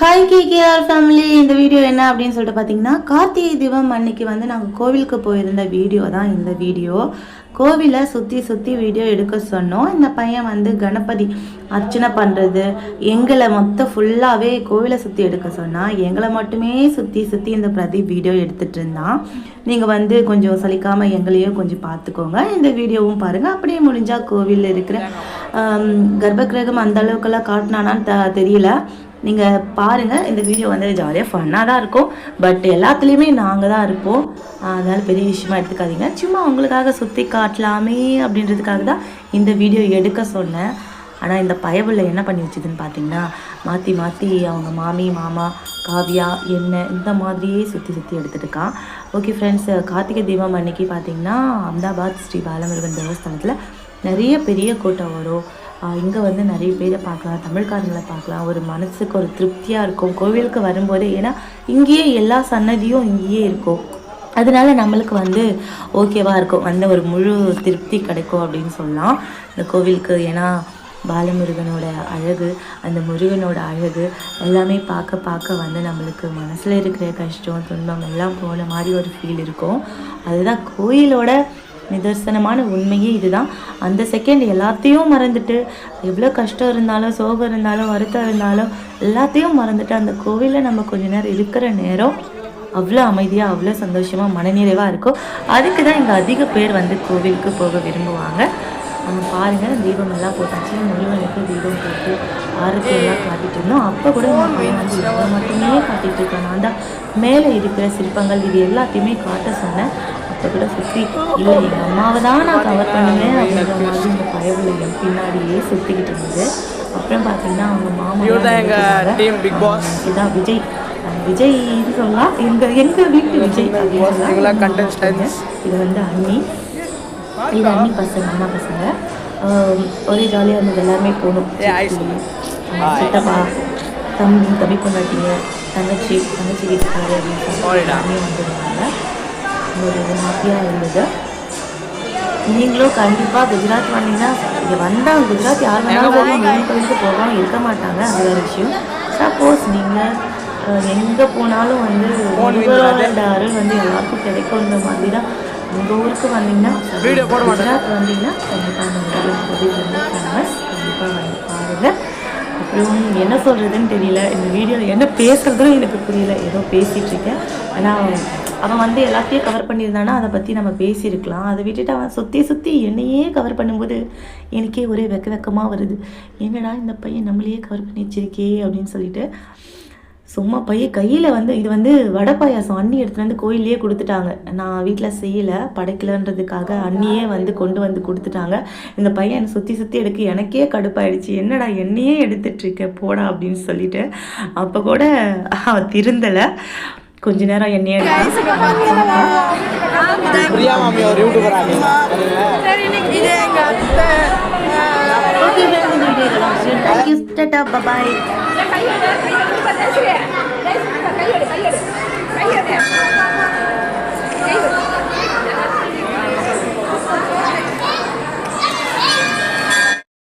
Hi KKR family இந்த video என்ன அப்படின்னு சொல்லிட்டு பார்த்தீங்கன்னா கார்த்திகை தீபம் அன்னைக்கு வந்து நாங்கள் கோவிலுக்கு போயிருந்த வீடியோ தான் இந்த வீடியோ கோவிலை சுற்றி சுற்றி வீடியோ எடுக்க சொன்னோம். இந்த பையன் வந்து கணபதி அர்ச்சனை பண்ணுறது எங்களை மொத்தம் ஃபுல்லாகவே கோவிலை சுற்றி எடுக்க சொன்னால் எங்களை மட்டுமே சுற்றி சுற்றி இந்த பிரதீப் வீடியோ எடுத்துகிட்டு இருந்தான். நீங்கள் வந்து கொஞ்சம் சலிக்காமல் எங்களையும் கொஞ்சம் பார்த்துக்கோங்க இந்த வீடியோவும் பாருங்கள் அப்படியே முடிஞ்சால் கோவிலில் இருக்கிற கர்ப்பகிரகம் அந்த அளவுக்கெல்லாம் காட்டினானான்னு த தெரியல. நீங்கள் பாருங்கள் இந்த வீடியோ வந்து ஜாலியாக ஃபன்னாக தான் இருக்கும். பட் எல்லாத்துலேயுமே நாங்கள் தான் இருப்போம். அதனால் பெரிய விஷயமா எடுத்துக்காதீங்க. சும்மா உங்களுக்காக சுற்றி காட்டலாமே அப்படின்றதுக்காக தான் இந்த வீடியோ எடுக்க சொன்னேன். ஆனால் இந்த பயபிள்ளை என்ன பண்ணி வச்சுதுன்னு பார்த்தீங்கன்னா மாற்றி மாற்றி அவங்க மாமி மாமா காவியா என்ன இந்த மாதிரியே சுற்றி சுற்றி எடுத்துட்டுருக்கான் ஓகே ஃப்ரெண்ட்ஸ் கார்த்திகை தீபம் அன்னைக்கு பார்த்தீங்கன்னா அஹமதாபாத் ஸ்ரீ பாலமுருகன் தேவஸ்தானத்தில் நிறைய பெரிய கூட்டம் வரும். இங்கே வந்து நிறைய பேரை பார்க்கலாம் தமிழ்காரங்களை பார்க்கலாம். ஒரு மனசுக்கு ஒரு திருப்தியாக இருக்கும். கோவிலுக்கு வரும்போதே ஏன்னா இங்கேயே எல்லா சன்னதியும் இங்கேயே இருக்கும். அதனால நம்மளுக்கு வந்து ஓகேவாக இருக்கும். அந்த ஒரு முழு திருப்தி கிடைக்கும் அப்படின்னு சொல்லலாம். இந்த கோவிலுக்கு ஏன்னா பாலமுருகனோட அழகு அந்த முருகனோட அழகு எல்லாமே பார்க்க பார்க்க வந்து நம்மளுக்கு மனசில் இருக்கிற கஷ்டம் துன்பம் எல்லாம் போன மாதிரி ஒரு ஃபீல் இருக்கும். அதுதான் கோயிலோட நிதர்சனமான உண்மையே இதுதான். அந்த செகண்ட் எல்லாத்தையும் மறந்துட்டு எவ்வளோ கஷ்டம் இருந்தாலும் சோகம் இருந்தாலும் வருத்தம் இருந்தாலும் எல்லாத்தையும் மறந்துட்டு அந்த கோவிலில் நம்ம கொஞ்ச நேரம் இருக்கிற நேரம் அவ்வளோ அமைதியாக அவ்வளோ சந்தோஷமாக மனநிறைவாக இருக்கும். அதுக்கு தான் இங்கே அதிக பேர் வந்து கோவிலுக்கு போக விரும்புவாங்க. நம்ம பாருங்கள் தீபம் எல்லாம் போட்டாச்சு. முருகனுக்கு தீபம் போட்டு ஆரத்தி எல்லாம் காட்டிட்டு இருந்தோம். அப்போ கூட மட்டுமே காட்டிட்டு இருக்கேன் நான் தான் மேலே இருக்கிற சிற்பங்கள் இது எல்லாத்தையுமே காட்ட சொன்னேன். அப்போ கூட சுற்றி. இல்லை எங்கள் அம்மாவை தான் நான் கவர் பண்ணுவேன் அப்படிங்கிற மாதிரி இந்த பயவில் என் பின்னாடியே சுற்றிக்கிட்டு இருந்தது. அப்புறம் பார்த்தீங்கன்னா அவங்க மாமா. இதான் விஜய். அஹ் விஜய்னு சொல்லலாம் எங்கள் எங்கள் வீட்டு விஜய். இது வந்து அண்ணி. இது அண்ணி பசங்க அண்ணா பசங்க. ஒரே ஜாலியாக இருந்தது. எல்லாருமே போகணும். சித்தப்பா தம்பி தம்பி பொண்டாட்டிங்க தங்கச்சி தங்கச்சி வீட்டுக்காரர் அப்படின்னு சொல்லி. எல்லாமே வந்துருந்தாங்க. ஒரு ஹாப்பியாக இருந்தது நீங்களும் கண்டிப்பாக குஜராத் வந்தீங்கன்னா இங்கே வந்தால் குஜராத் யார் வேணாலும் முருகன் கோயிலுக்கு போகாமல் இருக்க மாட்டாங்க. அது வேறு விஷயம். சப்போஸ் நீங்கள் எங்கே போனாலும் வந்து அருள் வந்து எல்லாருக்கும் கிடைக்கும்ன்ற மாதிரி தான் உங்கள் ஊருக்கு வந்தீங்கன்னா. குஜராத் வந்தீங்கன்னா கண்டிப்பாக முருகன் கோவில் ரொம்ப ஃபேமஸ் கண்டிப்பாக வந்து பாருங்கள் அப்புறம் என்ன சொல்கிறதுன்னு தெரியல. இந்த வீடியோவில் என்ன பேசுறதுன்னு எனக்கு புரியல. ஏதோ பேசிகிட்டு இருக்கேன். ஆனால் அவன் வந்து எல்லாத்தையும் கவர் பண்ணியிருந்தானா? அதை பற்றி நம்ம பேசியிருக்கலாம். அதை விட்டுட்டு அவன் சுற்றி சுற்றி என்னையே கவர் பண்ணும்போது எனக்கே ஒரே வெக்க வெக்கமாக வருது. என்னடா இந்த பையன் நம்மளையே கவர் பண்ணி வச்சிருக்கே அப்படின்னு சொல்லிட்டு சும்மா பையன் கையில் வந்து இது வந்து வடை பாயாசம். அண்ணி எடுத்துகிட்டு வந்து கோயிலே கொடுத்துட்டாங்க. நான் வீட்டில் செய்யலை. படைக்கலன்றதுக்காக அண்ணியே வந்து கொண்டு வந்து கொடுத்துட்டாங்க. இந்த பையன் என்னை சுற்றி சுற்றி எடுக்க எனக்கே கடுப்பாயிடுச்சு. என்னடா என்னையே எடுத்துட்ருக்க போடா அப்படின்னு சொல்லிட்டு அப்போ கூட அவன் திருந்தலை. கொஞ்ச நேரம் என்னைய பிரியா மாமி